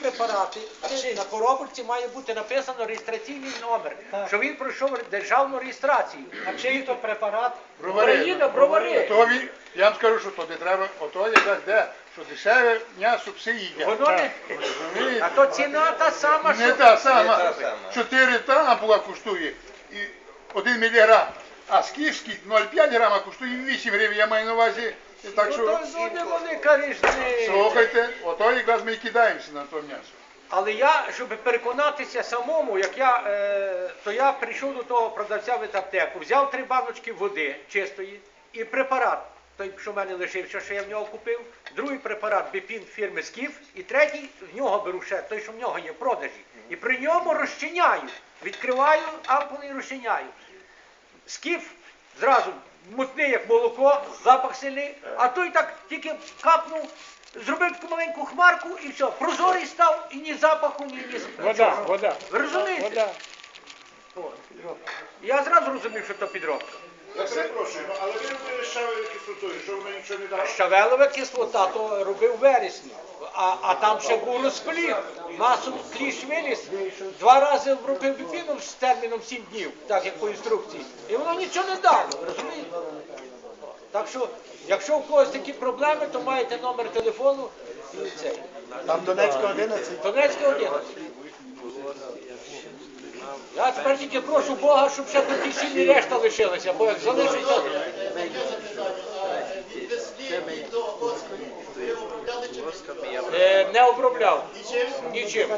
препарати на коробочці має бути написано реєстраційний номер, що він пройшов державну реєстрацію. А чий то препарат? Україна, бровари. То я вам скажу, що то не треба, ото якраз де, що дешеве м'ясо їдять. Воно не а то ціна та сама, Не що та сама. 4 та ампула коштує і 1 міліграм. А скіфський 0,5 грама коштує 8 гривень, я маю на увазі. Так Ну, що, то велика різниця. слухайте, ото якраз ми і кидаємося на то м'ясо. Але я, щоб переконатися самому, як я, е, то я прийшов до того продавця в аптеку, взяв три баночки води чистої і препарат, той, що в мене лишився, що я в нього купив, другий препарат Біпін фірми Скіф, і третій в нього беру ще, той, що в нього є в продажі. І при ньому розчиняю. Відкриваю ампули і розчиняю. Скіф зразу мутний, як молоко, запах сильний, а той так тільки капнув, зробив таку маленьку хмарку і все. Прозорий став і ні запаху, ні ні. Вода, вода. Ви розумієте? Вода. Я зразу розумів, що то підробка. Я перепрошую, ну, але ви робили щавелю кислотою, що воно нічого не дало? Щавелова кислота то робив вересні, а, а там ще був розпліт. Масу кліщ виліз, два рази робив біпіном з терміном 7 днів, так як по інструкції. І воно нічого не дало, розумієте? Так що, якщо у когось такі проблеми, то маєте номер телефону і цей. Там Донецька 11. Донецька 11. Я тепер тільки прошу Бога, щоб ще тоді сильні решта лишилися, бо як залишиться. Е, не обробляв. Нічим.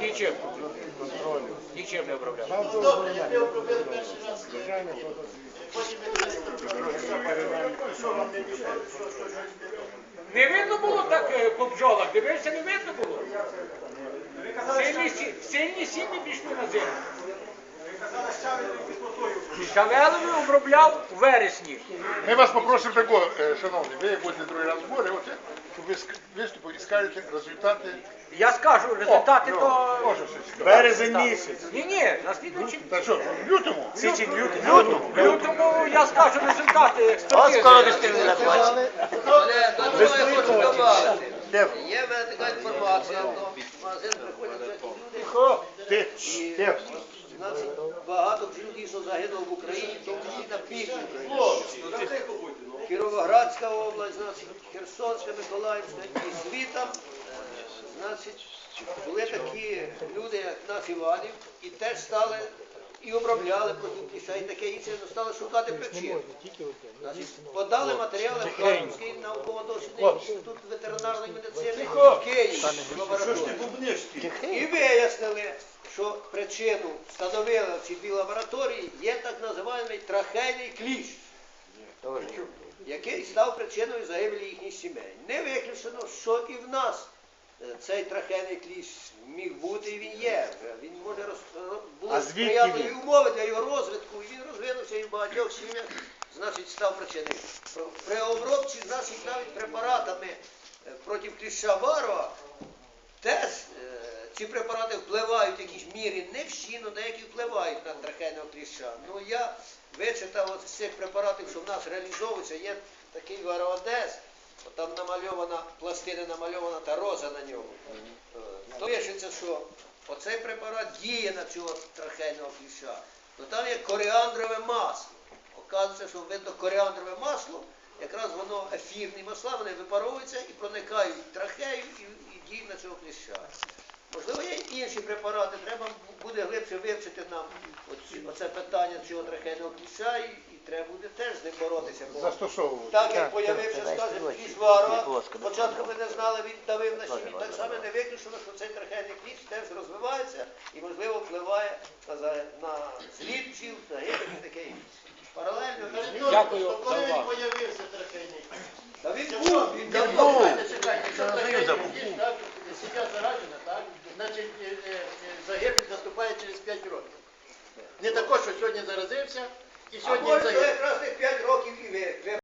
Нічим. Нічим не обробляв. Не видно було так е, по бджолах, дивився, не видно було. Сильні, сі- сильні сім'ї пішли на зиму. Щавелеві обробляв у вересні. Ми вас попросимо такого, е, шановні, ви будете другий раз збори, от щоб ви виступили і скажете результати. Я скажу, результати О, то. Може. Березень місяць. Ні, ні, на слідуючий. Ну, та що, в лютому? Січень лютому. лютому. В лютому я скажу результати експертизи. От скоро дистини наплачені. Але до цього я хочу добавити. Є в така інформація, тихо, тихо. 19 багато жінків, що загинуло в Україні, в тому на півдні України. Кіровоградська область, значить, Херсонська, Миколаївська і світом. Значить, були такі люди, як наш Іванів, і теж стали і обробляли продукти, і таке інше, ну, стали шукати причину. Подали матеріали в Харківський науково-дослідний інститут ветеринарної медицини в Київ, і вияснили що причину встановили в цій дві лабораторії є так називаний трахейний кліщ, який став причиною загибелі їхніх сімей. Не виключено, що і в нас е, цей трахейний кліщ міг бути і він є. Він може роз... ро- були сприятливі умови для його розвитку, і він розвинувся і в багатьох сім'ях, значить, став причиною. При обробці, значить, навіть препаратами е, проти кліща е, ці препарати впливають в якійсь мірі, не всі, але деякі впливають на трахейного кліща. Ну я вичитав от з цих препаратів, що в нас реалізовується, є такий вароодес, там намальована, пластина намальована та роза на ньому. То пишеться, що оцей препарат діє на цього трахейного кліща. Ну там є коріандрове масло. Оказується, що видно коріандрове масло, якраз воно ефірні масла, вони випаровуються і проникають в трахею і, і діють на цього кліща. Можливо, є інші препарати, треба буде глибше вивчити нам оці- оце питання цього трахейного кліща і, і треба буде теж з ним боротися. Бо Застосовувати. так як появився, скажімо, кліщ варва, спочатку ми не знали, він давив на сім'ї, так само не виключено, що цей трахейний кліщ теж розвивається і, можливо, впливає на, на зліт бджіл, загибель і таке інше. Паралельно Дякую за увагу. появився трахейний? та він був, він давно. Чекайте, чекайте, що трахейний кліщ, так, сім'я заражена, так, значить, е, е, е, загибель наступає через 5 років. Не також, що сьогодні заразився, і А сьогодні може, то якраз тих 5 років і ви.